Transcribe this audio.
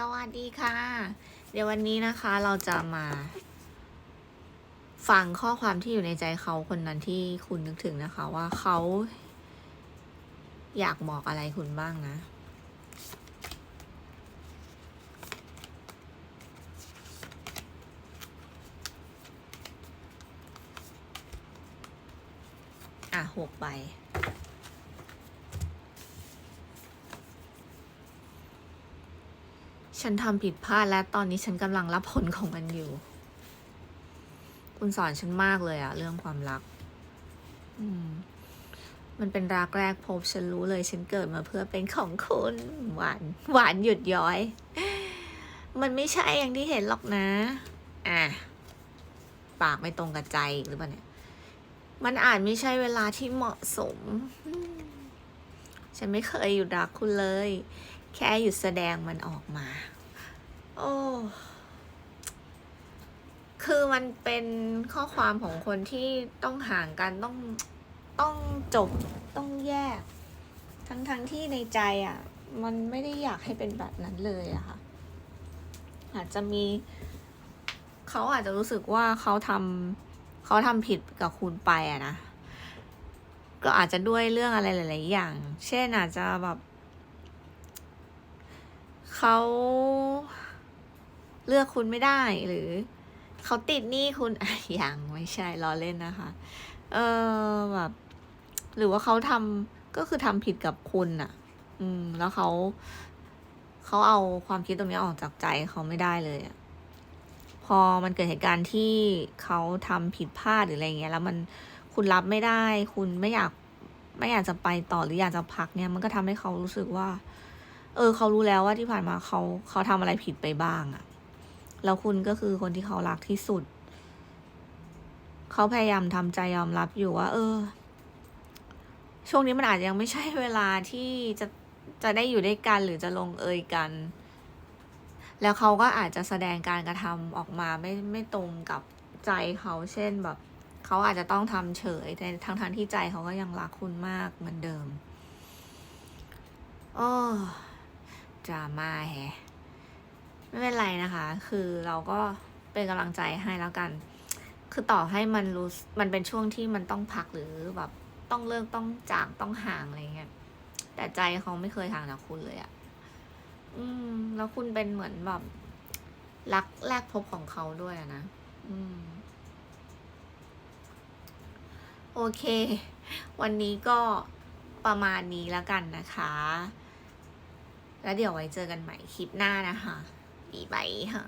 สวัสดีค่ะ เดี๋ยววันนี้นะคะเราจะมาฟังข้อความที่อยู่ในใจเขาคนนั้นที่คุณนึกถึงนะคะ ว่าเขาอยากบอกอะไรคุณบ้างนะอะหกใบ ฉันทำผิดพลาดและตอนนี้ฉันกำลังรับผลของมันอยู่ คุณสอนฉันมากเลยอะเรื่องความรัก อืม มันเป็นรักแรกพบฉันรู้เลย ฉันเกิดมาเพื่อเป็นของคุณ หวาน หวานหยุดย้อย มันไม่ใช่อย่างที่เห็นหรอกนะ อะ ปากไม่ตรงกับใจหรือเปล่าเนี่ย มันอาจไม่ใช่เวลาที่เหมาะสมอืมฉันไม่เคยหยุดรักคุณเลย แค่หยุดแสดงมันออกมา โอ้คือมันเป็นข้อความของคนที่ต้องห่างกันต้องต้องจบต้องแยก ทั้งทั้งที่ในใจอะ่ะ มันไม่ได้อยากให้เป็นแบบนั้นเลยอะค่ะ อาจจะมีเขาอาจจะรู้สึกว่าเขาทำเขาทำผิดกับคุณไปอะนะก็อาจจะด้วยเรื่องอะไรหลาย ๆ อย่าง เช่นอาจจะแบบ เขาเลือกคุณไม่ได้หรือเขาติดหนี้คุณอย่างไม่ใช่ล้อเล่นนะคะ เออแบบหรือว่าเขาทำก็คือทำผิดกับคุณอะอืม แล้วเขาเขาเอาความคิดตรงนี้ออกจากใจเขาไม่ได้เลยอะพอมันเกิดเหตุการณ์ที่เขาทำผิดพลาดหรืออะไรเงี้ย แล้วมันคุณรับไม่ได้ คุณไม่อยากไม่อยากจะไปต่อหรืออยากจะพักเนี่ย มันก็ทำให้เขารู้สึกว่า เออ เขารู้แล้วว่าที่ผ่านมาเขาเขาทำอะไรผิดไปบ้างอะแล้วคุณก็คือคนที่เขารักที่สุด เขาพยายามทำใจยอมรับอยู่ว่า เออ ช่วงนี้มันอาจจะยังไม่ใช่เวลาที่จะจะได้อยู่ด้วยกันหรือจะลงเอยกัน แล้วเขาก็อาจจะแสดงการกระทำออกมาไม่ไม่ตรงกับใจเขาเช่นแบบเขาอาจจะต้องทำเฉยแต่ทั้งทั้งที่ใจเขาก็ยังรักคุณมากเหมือนเดิม อ้ ดราม่าแฮะไม่เป็นไรนะคะ คือเราก็เป็นกำลังใจให้แล้วกัน คือต่อให้มันรู้มันเป็นช่วงที่มันต้องพักหรือแบบต้องเลิกต้องจากต้องห่างอะไรเงี้ยแต่ใจเขาไม่เคยห่างจากคุณเลยอะอืม แล้วคุณเป็นเหมือนแบบรักแรกพบของเขาด้วยนะ อืม โอเค วันนี้ก็ประมาณนี้แล้วกันนะคะ แล้วเดี๋ยวไว้เจอกันใหม่คลิปหน้านะคะบ๊ายบายค่ะ